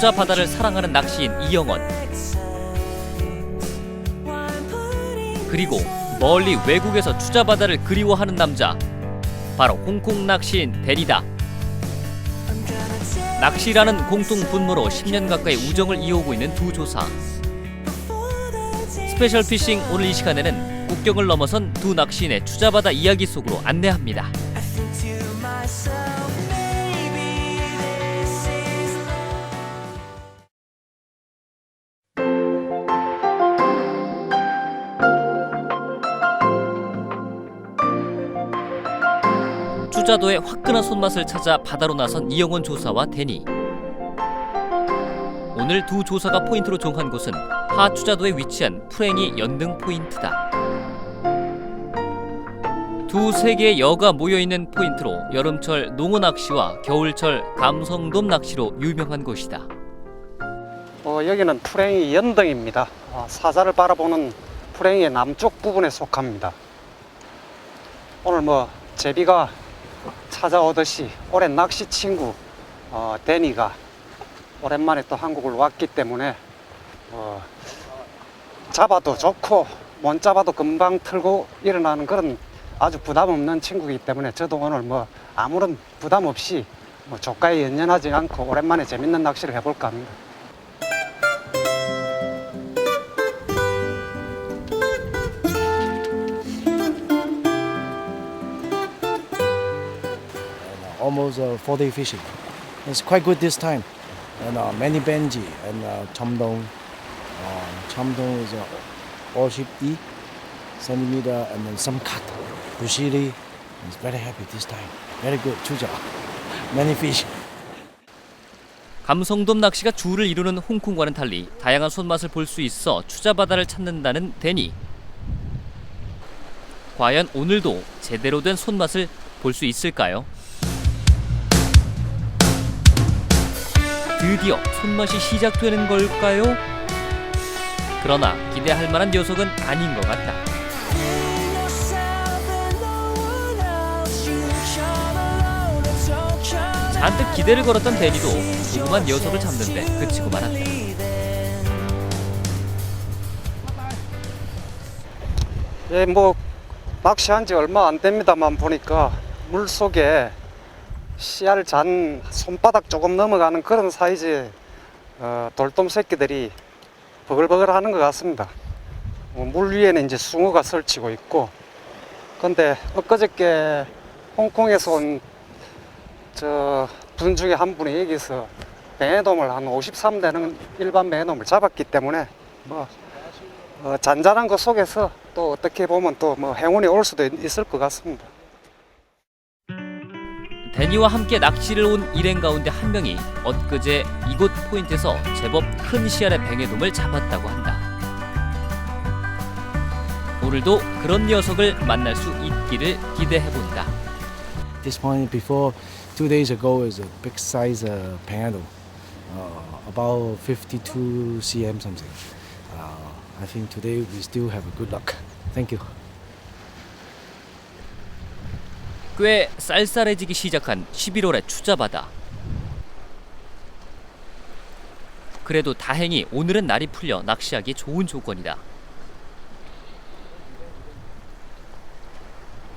투자 바다를 사랑하는 낚시인 이영원. 그리고 멀리 외국에서 투자 바다를 그리워하는 남자. 바로 홍콩 낚시인 데리다. 낚시라는 공통 분모로 10년 가까이 우정을 이어오고 있는 두 조사. 스페셜 피싱 오늘 이 시간에는 국경을 넘어선 두 낚시인의 투자 바다 이야기 속으로 안내합니다. 투자도의 화끈한 손맛을 찾아 바다로 나선 이영원 조사와 데니. 오늘 두 조사가 포인트로 정한 곳은 하투자도에 위치한 프랭이 연등 포인트다. 두 세계의 여가 모여 있는 포인트로 여름철 농어 낚시와 겨울철 감성돔 낚시로 유명한 곳이다. 어, 여기는 프랭이 연등입니다. 어, 사자를 바라보는 프랭이의 남쪽 부분에 속합니다. 오늘 뭐 제비가 찾아오듯이 오랜 낚시 친구 어, 데니가 오랜만에 또 한국을 왔기 때문에 어, 잡아도 좋고 못 잡아도 금방 틀고 일어나는 그런 아주 부담 없는 친구이기 때문에 저도 오늘 뭐 아무런 부담 없이 뭐 조가에 연연하지 않고 오랜만에 재밌는 낚시를 해볼까 합니다. Almost uh, four day fishing. It's quite good this time. And uh, many benji and uh, chamdong. Uh, chamdong is uh, all ship E centimeter and then some cut. Bushiri is very happy this time. Very good. Chuja. Many fish. 감성돔 낚시가 주를 이루는 홍콩과는 달리 다양한 손맛을 볼 수 있어 추자 바다를 찾는다는 데니. 과연 오늘도 제대로 된 손맛을 볼 수 있을까요? 드디어 손맛이 시작되는 걸까요? 그러나 기대할 만한 녀석은 아닌 것 같다. 잔뜩 기대를 걸었던 데니도 조그만 녀석을 잡는데 그치고 말았다. 예, 뭐 낚시한 지 얼마 안 됩니다만 보니까 물 속에 씨알 잔 손바닥 조금 넘어가는 그런 사이즈 어, 돌돔 새끼들이 버글버글 하는 것 같습니다. 어, 물 위에는 이제 숭어가 설치고 있고, 근데 엊그저께 홍콩에서 온 저분 중에 한 분이 여기서 뱅에돔을 한 53 되는 일반 뱅에돔을 잡았기 때문에 뭐 어, 잔잔한 것 속에서 또 어떻게 보면 또 뭐 행운이 올 수도 있- 있을 것 같습니다. 데니와 함께 낚시를 온 일행 가운데 한 명이 엊그제 이곳 포인트에서 제법 큰 시알의 뱅에돔을 잡았다고 한다. 오늘도 그런 녀석을 만날 수 있기를 기대해 본다. This point before two days ago is a big size uh, pangado, uh, about 52 cm something. Uh, I think today we still have a good luck. Thank you. 꽤 쌀쌀해지기 시작한 11월의 추자바다. 그래도 다행히 오늘은 날이 풀려 낚시하기 좋은 조건이다.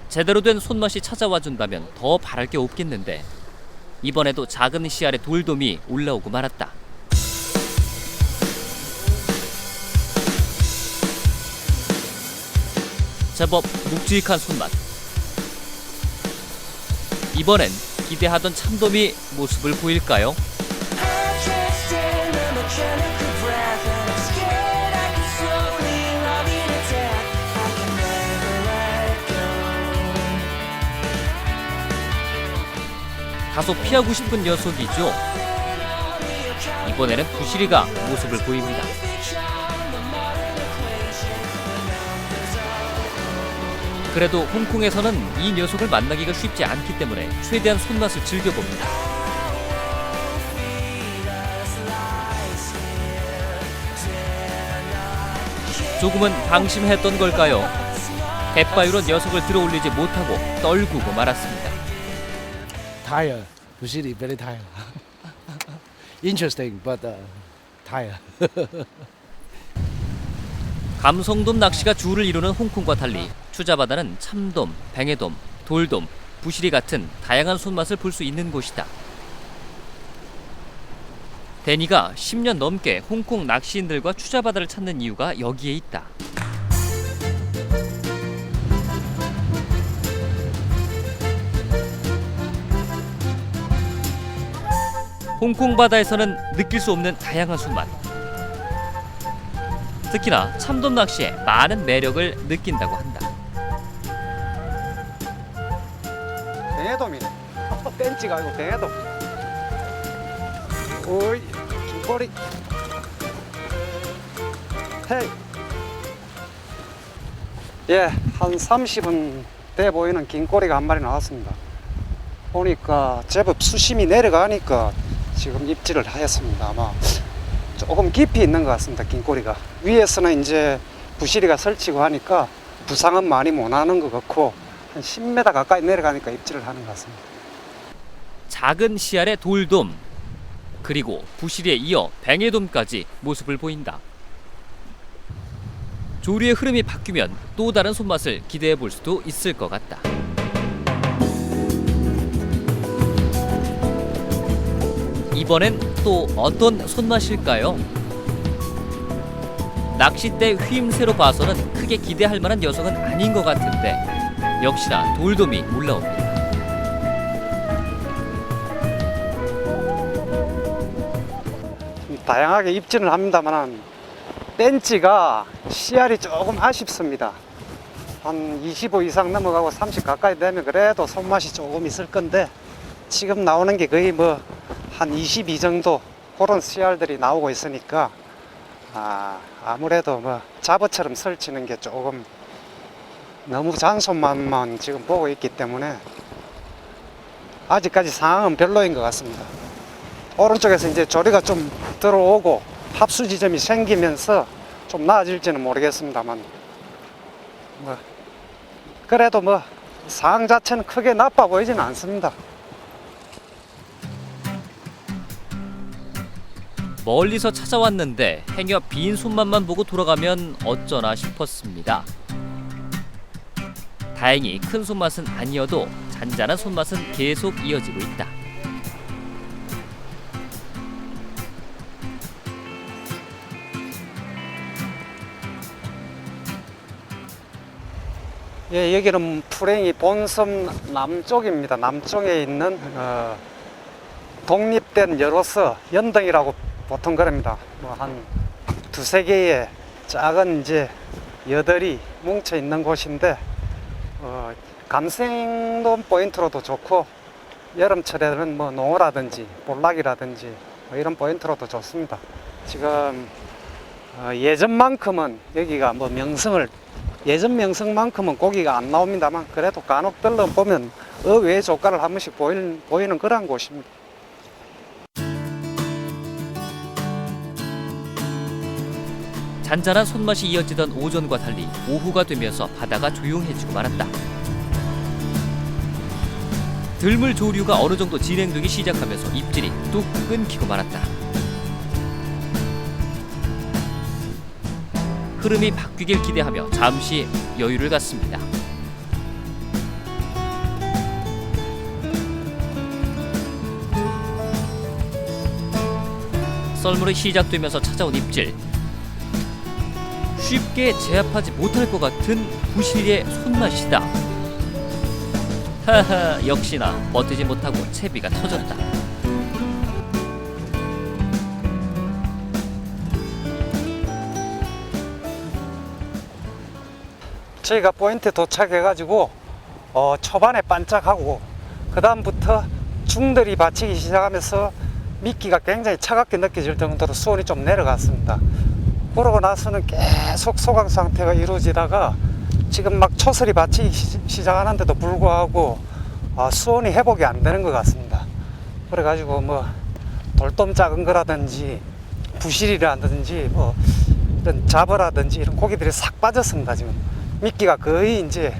제대로 된 손맛이 찾아와 준다면 더 바랄 게 없겠는데 이번에도 작은 씨알의 돌돔이 올라오고 말았다. 제법 묵직한 손맛. 이번엔 기대하던 참돔이 모습을 보일까요? 다소 피하고 싶은 녀석이죠. 이번에는 부시리가 모습을 보입니다. 그래도 홍콩에서는 이 녀석을 만나기가 쉽지 않기 때문에 최대한 손맛을 즐겨봅니다. 조금은 방심했던 걸까요? 갯바위로 녀석을 들어올리지 못하고 떨구고 말았습니다. Tired. Very tired. interesting, but uh, tired. 감성돔 낚시가 주를 이루는 홍콩과 달리 추자바다는 참돔, 뱅에돔, 돌돔, 부시리 같은 다양한 손맛을 볼 수 있는 곳이다. 데니가 10년 넘게 홍콩 낚시인들과 추자바다를 찾는 이유가 여기에 있다. 홍콩 바다에서는 느낄 수 없는 다양한 손맛. 특히나 참돔 낚시에 많은 매력을 느낀다고 한다. 벤치가 아니고 뱅에돔. 오이, 긴꼬리. 헤이. 예, 한 30분 돼 보이는 긴꼬리가 한 마리 나왔습니다. 보니까 제법 수심이 내려가니까 지금 입질을 하였습니다. 아마 조금 깊이 있는 것 같습니다. 긴꼬리가. 위에서는 이제 부시리가 설치고 하니까 부상은 많이 못 하는 것 같고 한 10m 가까이 내려가니까 입질을 하는 것 같습니다. 작은 씨알의 돌돔 그리고 부시리에 이어 뱅에돔까지 모습을 보인다. 조류의 흐름이 바뀌면 또 다른 손맛을 기대해 볼 수도 있을 것 같다. 이번엔 또 어떤 손맛일까요? 낚싯대 휘임새로 봐서는 크게 기대할 만한 녀석은 아닌 것 같은데 역시나 돌돔이 올라옵니다. 다양하게 입질을 합니다만 벤치가 씨알이 조금 아쉽습니다. 한 25 이상 넘어가고 30 가까이 되면 그래도 손맛이 조금 있을 건데 지금 나오는 게 거의 뭐 한 22 정도 그런 씨알들이 나오고 있으니까 아, 아무래도 뭐 잡어처럼 설치는 게 조금 너무 잔손맛만 지금 보고 있기 때문에 아직까지 상황은 별로인 것 같습니다. 오른쪽에서 이제 조리가 좀 들어오고 합수 지점이 생기면서 좀 나아질지는 모르겠습니다만 뭐 그래도 뭐 상황 자체는 크게 나빠 보이지는 않습니다. 멀리서 찾아왔는데 행여 빈 손맛만 보고 돌아가면 어쩌나 싶었습니다. 다행히 큰 손맛은 아니어도 잔잔한 손맛은 계속 이어지고 있다. 예, 여기는 풀행이 본섬 남쪽입니다. 남쪽에 있는 어, 독립된 여로서 연등이라고 보통 그럽니다. 뭐 한 두세 개의 작은 이제 여들이 뭉쳐 있는 곳인데 어, 감생돔 포인트로도 좋고 여름철에는 뭐 농어라든지 볼락이라든지 뭐 이런 포인트로도 좋습니다. 지금 어, 예전만큼은 여기가 뭐 명성을 예전 명성만큼은 고기가 안 나옵니다만 그래도 간혹 들러 보면 어외 조가를 한 번씩 보이는, 보이는 그런 곳입니다. 잔잔한 손맛이 이어지던 오전과 달리 오후가 되면서 바다가 조용해지고 말았다. 들물 조류가 어느 정도 진행되기 시작하면서 입질이 뚝 끊기고 말았다. 흐름이 바뀌길 기대하며 잠시 여유를 갖습니다. 썰물이 시작되면서 찾아온 입질 쉽게 제압하지 못할 것 같은 부실의 손맛이다. 하하 역시나 버티지 못하고 채비가 터졌다. 저희가 포인트 도착해가지고 어, 초반에 반짝하고 그 다음부터 중들이 받치기 시작하면서 미끼가 굉장히 차갑게 느껴질 정도로 수온이 좀 내려갔습니다. 그러고 나서는 계속 소강 상태가 이루어지다가 지금 막 초설이 받치기 시- 시작하는데도 불구하고 아, 수온이 회복이 안 되는 것 같습니다. 그래가지고 뭐 돌돔 작은 거라든지 부실이라든지 뭐 이런 잡어라든지 이런 고기들이 싹 빠졌습니다. 지금 미끼가 거의 이제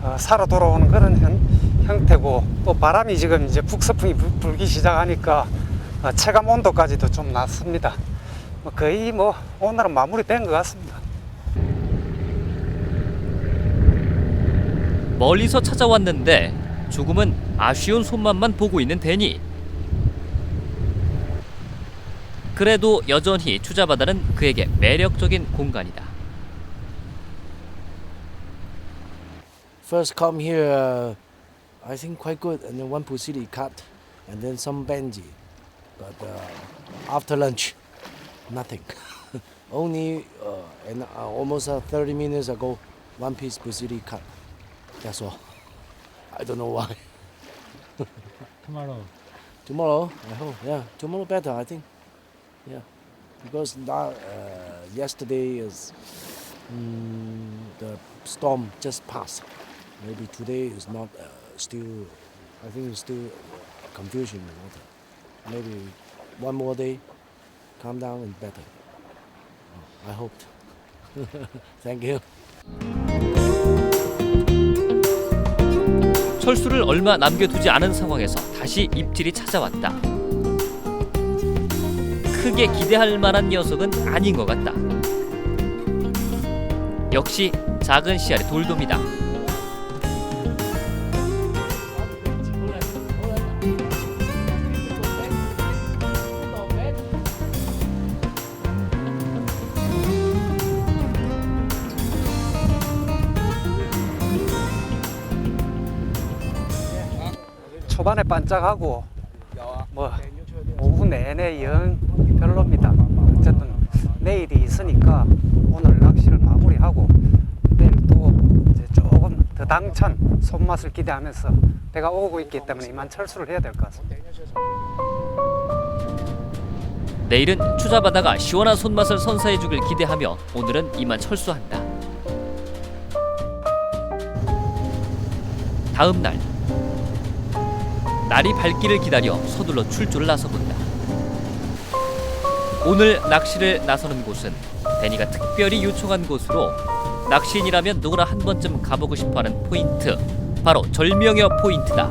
어, 살아 돌아오는 그런 형, 형태고 또 바람이 지금 이제 북서풍이 불, 불기 시작하니까 어, 체감 온도까지도 좀 낮습니다. 뭐 거의 뭐 오늘은 마무리된 것 같습니다. 멀리서 찾아왔는데 조금은 아쉬운 손맛만 보고 있는 데니. 그래도 여전히 추자바다는 그에게 매력적인 공간이다. First come here, uh, I think quite good, and then one pusiri cut, and then some benji. But uh, after lunch, nothing. Only uh, and uh, almost uh, 30 minutes ago, one piece pusiri cut. That's all. I don't know why. tomorrow. Tomorrow, I hope. Yeah, tomorrow better. I think. Yeah, because now, uh, yesterday is mm, the storm just passed. Maybe today is not uh, still. I think it's still confusion in water. Maybe one more day, calm down and better. Oh, I hope. Thank you. 철수를 얼마 남겨두지 않은 상황에서 다시 입질이 찾아왔다. 크게 기대할 만한 녀석은 아닌 것 같다. 역시 작은 씨알의 돌돔이다. 초반에 반짝하고 뭐 오후 내내 영 별로입니다. 어쨌든 내일이 있으니까 오늘 낚시를 마무리하고 내일 또 이제 조금 더 당찬 손맛을 기대하면서 배가 오고 있기 때문에 이만 철수를 해야 될 것 같습니다. 내일은 추자바다가 시원한 손맛을 선사해주길 기대하며 오늘은 이만 철수한다. 다음 날 날이 밝기를 기다려 서둘러 출조를 나서본다. 오늘 낚시를 나서는 곳은 데니가 특별히 요청한 곳으로 낚시인이라면 누구나 한 번쯤 가보고 싶어하는 포인트 바로 절명여 포인트다.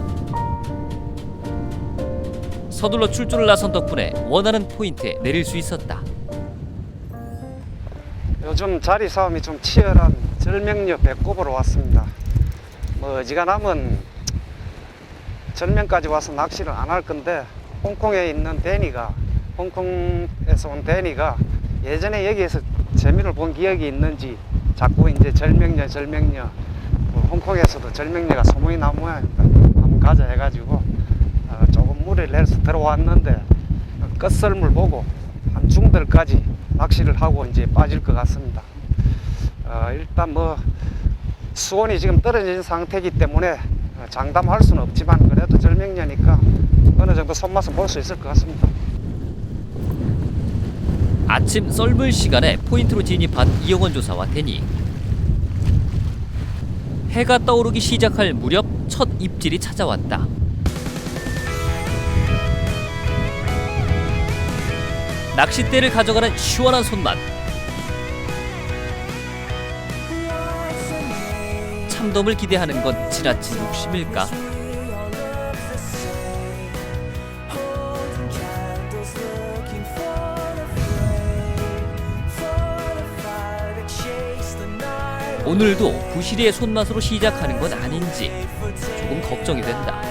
서둘러 출조를 나선 덕분에 원하는 포인트에 내릴 수 있었다. 요즘 자리 싸움이 좀 치열한 절명녀 배꼽으로 왔습니다. 뭐 어지간하면 절명까지 와서 낚시를 안 할 건데 홍콩에 있는 데니가 홍콩에서 온 데니가 예전에 여기에서 재미를 본 기억이 있는지 자꾸 이제 절명녀 절명녀 뭐 홍콩에서도 절명녀가 소문이 난 모양입니다. 한번 가자 해가지고 어, 조금 무리를 내서 들어왔는데 끝설물 보고 한 중들까지 낚시를 하고 이제 빠질 것 같습니다. 어, 일단 뭐 수온이 지금 떨어진 상태이기 때문에 어, 장담할 수는 없지만 그래도 절명녀니까 어느 정도 손맛은 볼 수 있을 것 같습니다. 아침 썰물 시간에 포인트로 진입한 이영원 조사와 데니. 해가 떠오르기 시작할 무렵 첫 입질이 찾아왔다. 낚싯대를 가져가는 시원한 손맛. 참돔을 기대하는 건 지나친 욕심일까? 오늘도 부시리의 손맛으로 시작하는 건 아닌지 조금 걱정이 된다.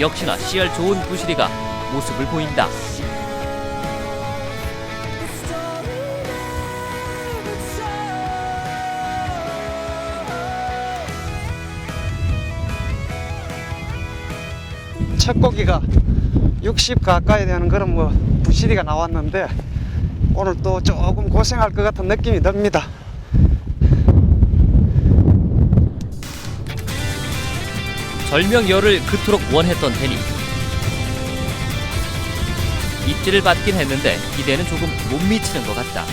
역시나 씨알 좋은 부시리가 모습을 보인다. 첫 고기가 60 가까이 되는 그런 뭐 부시리가 나왔는데 오늘 또 조금 고생할 것 같은 느낌이 듭니다. 절명열을 그토록 원했던 데니. 입질을 받긴 했는데 기대는 조금 못 미치는 것 같다.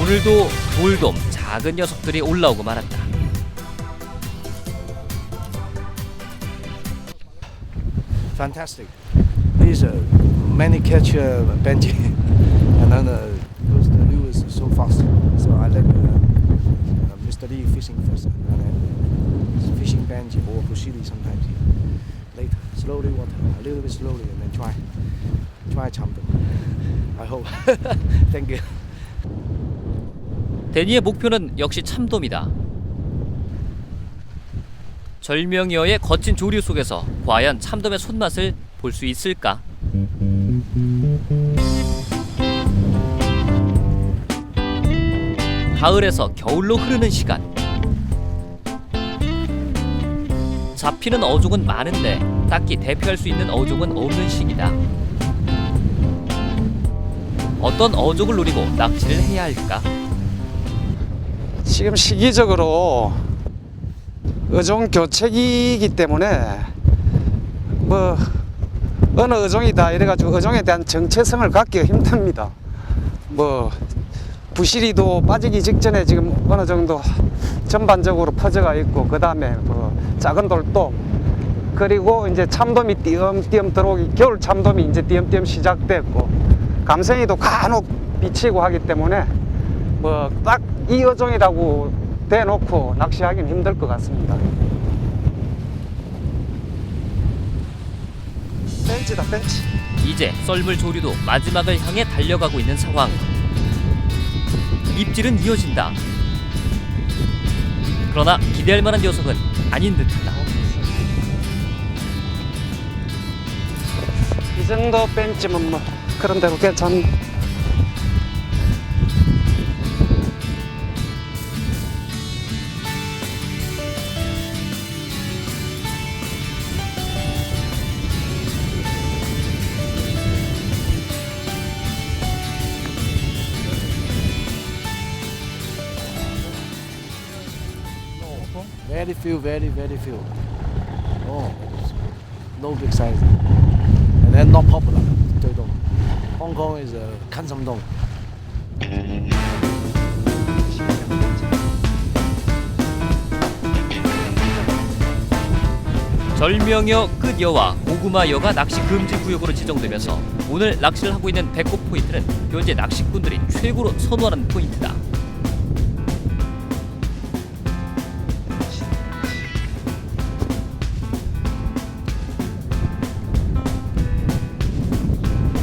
오늘도 돌돔 작은 녀석들이 올라오고 말았다. Fantastic. This is a many catch uh, benji, and then uh, because the lure is so fast, so I let uh, uh. Lee fishing first, and then fishing benji or bushiri sometimes. Later, slowly water, a little bit slowly, and then try, try champion. I hope. Thank you. 데니의 목표는 역시 참돔이다. 절명여의 거친 조류 속에서 과연 참돔의 손맛을 볼 수 있을까? 가을에서 겨울로 흐르는 시간. 잡히는 어종은 많은데 딱히 대표할 수 있는 어종은 없는 시기다. 어떤 어종을 노리고 낚시를 해야 할까? 지금 시기적으로 어종 교체기이기 때문에 뭐 어느 어종이다 이래가지고 어종에 대한 정체성을 갖기가 힘듭니다. 뭐 부시리도 빠지기 직전에 지금 어느 정도 전반적으로 퍼져가 있고 그 다음에 뭐 작은 돌돔 그리고 이제 참돔이 띄엄띄엄 들어오기 겨울 참돔이 이제 띄엄띄엄 시작됐고 감성이도 간혹 비치고 하기 때문에 뭐 딱 이 어종이라고 대놓고 낚시하기는 힘들 것 같습니다. 벤치다 벤치. 이제 썰물 조류도 마지막을 향해 달려가고 있는 상황. 입질은 이어진다. 그러나 기대할 만한 녀석은 아닌 듯하다. 이 정도 벤치면 뭐 그런 대로 괜찮. few, very, very few. Oh, no big size. And they're not popular. They don't. Hong Kong is a Kansamdong. 절명여, 끝여와 고구마여가 낚시 금지 구역으로 지정되면서 오늘 낚시를 하고 있는 배꼽 포인트는 현재 낚시꾼들이 최고로 선호하는 포인트다.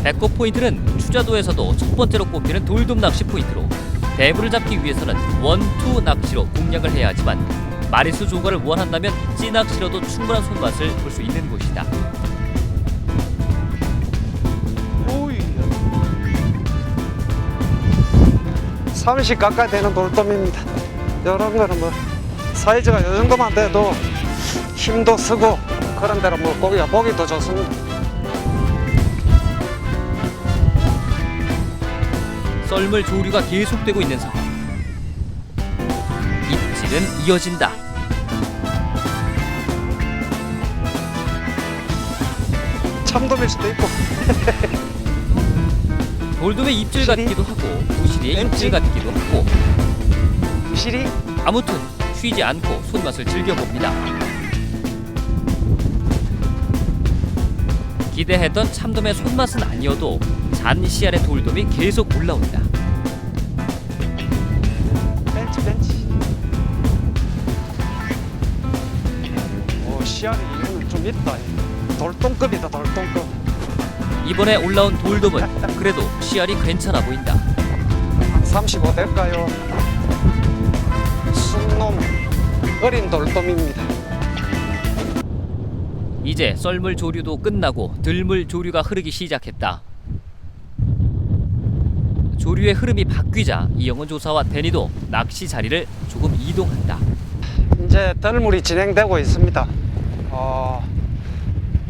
배꼽 포인트는 추자도에서도 첫 번째로 꼽히는 돌돔 낚시 포인트로 대물을 잡기 위해서는 원투 낚시로 공략을 해야 하지만 마리수 조과를 원한다면 찌낚시로도 충분한 손맛을 볼 수 있는 곳이다. 오이. 30 가까이 되는 돌돔입니다. 이런 거는 뭐 사이즈가 이 정도만 돼도 힘도 쓰고 그런 대로 뭐 고기가 보기도 좋습니다. 썰물 조류가 계속되고 있는 상황. 입질은 이어진다. 참돔일 수도 있고 돌돔의 입질 부시리? 같기도 하고 부시리의 엠치? 입질 같기도 하고 부실이 아무튼 쉬지 않고 손맛을 즐겨봅니다. 기대했던 참돔의 손맛은 아니어도 잔 씨알의 돌돔이 계속 올라온다. 벤치 벤치. 오 씨알이 이거는 좀 있다. 돌돔급이다 돌돔급. 이번에 올라온 돌돔은 그래도 씨알이 괜찮아 보인다. 한35 될까요? 순놈 어린 돌돔입니다. 이제 썰물 조류도 끝나고 들물 조류가 흐르기 시작했다. 조류의 흐름이 바뀌자 이영원 조사와 데니도 낚시 자리를 조금 이동한다. 이제 덜물이 진행되고 있습니다. 어,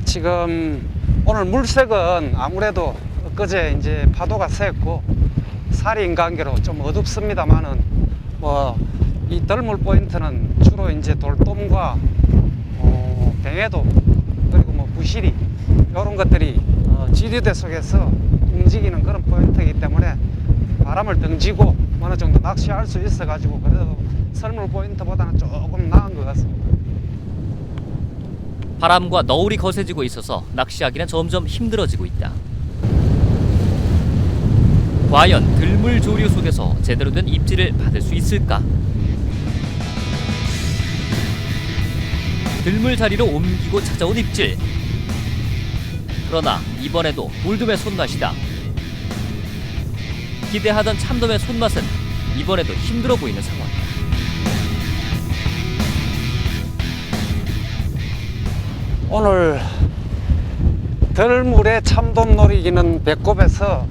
지금 오늘 물색은 아무래도 엊그제 이제 파도가 셌고 살인 관계로 좀 어둡습니다만은 뭐이 덜물 포인트는 주로 이제 돌돔과 어, 뱅에도 부시리 이런 것들이 어, 지류대 속에서 움직이는 그런 포인트이기 때문에 바람을 등지고 어느 정도 낚시할 수 있어 가지고 그래도 설물 포인트보다는 조금 나은 것 같습니다. 바람과 너울이 거세지고 있어서 낚시하기는 점점 힘들어지고 있다. 과연 들물 조류 속에서 제대로 된 입질을 받을 수 있을까? 들물 자리로 옮기고 찾아온 입질. 그러나 이번에도 돌돔의 손맛이다. 기대하던 참돔의 손맛은 이번에도 힘들어 보이는 상황이다. 오늘 들물에 참돔 노리기는 배꼽에서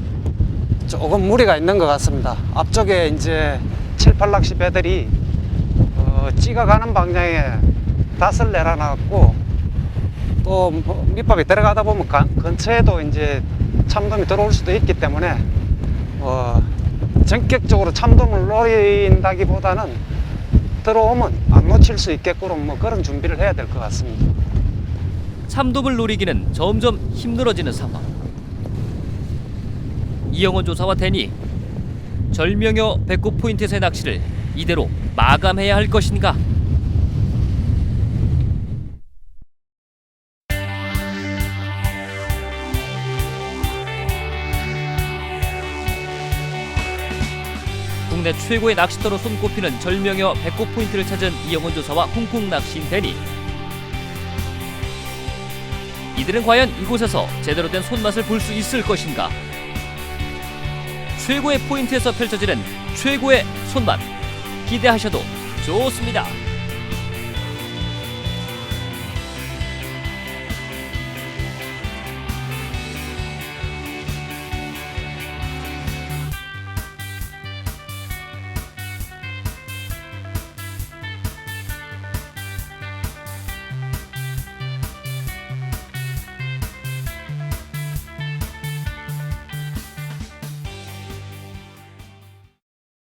조금 무리가 있는 것 같습니다. 앞쪽에 이제 7, 8낚시 배들이 어, 찍어가는 방향에 닷을 내려놨고 또뭐 밑밥이 들어가다 보면 간- 근처에도 이제 참돔이 들어올 수도 있기 때문에 어, 전격적으로 참돔을 노린다기보다는 들어오면 안 놓칠 수 있게끔 뭐 그런 준비를 해야 될 것 같습니다. 참돔을 노리기는 점점 힘들어지는 상황. 이영원 조사와 데니 절명여 배꼽 포인트에서의 낚시를 이대로 마감해야 할 것인가? 국내 최고의 낚시터로 손꼽히는 절명여 배꼽 포인트를 찾은 이영원 조사와 홍콩 낚시인 데니 이들은 과연 이곳에서 제대로 된 손맛을 볼 수 있을 것인가? 최고의 포인트에서 펼쳐지는 최고의 손맛 기대하셔도 좋습니다.